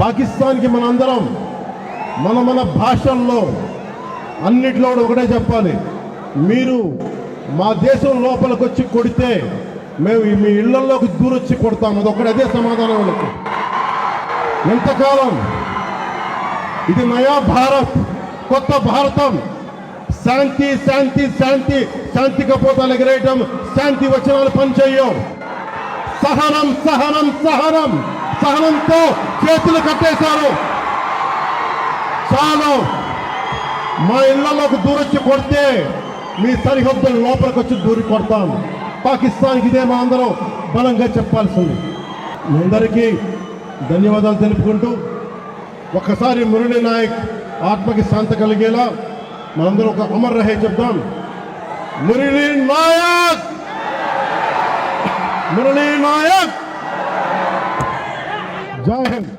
పాకిస్తాన్కి మనందరం మన మన భాషల్లో అన్నిట్లో ఒకటే చెప్పాలి. మీరు మా దేశం లోపలికి వచ్చి కొడితే మేము మీ ఇళ్ళలోకి దూరొచ్చి కొడతాం. అది ఒకటి అదే సమాధానం వాళ్ళకి. ఎంతకాలం? ఇది నయా భారత్ కొత్త భారతం. శాంతి శాంతి శాంతి శాంతి కపోతాలు ఎగరేయటం శాంతి వచనాలు పనిచేయం సహనం సహనం సహనం. సహనంతో చేతులు కట్టేశారు. చాలు. మా ఇళ్ళలోకి దూరొచ్చి కొడితే మీ సరిహద్దుల లోపలికి వచ్చి దూరి కొడతాం. పాకిస్తాన్కి ఇదే మా అందరం బలంగా చెప్పాల్సింది. మీ అందరికీ ధన్యవాదాలు తెలుపుకుంటూ ఒక్కసారి మురళీ నాయక్ ఆత్మకి శాంత కలిగేలా మనందరం ఒక అమర్ రహే చెప్దాం. మురళీ నాయక్! మురళీ నాయక్ జై హింద్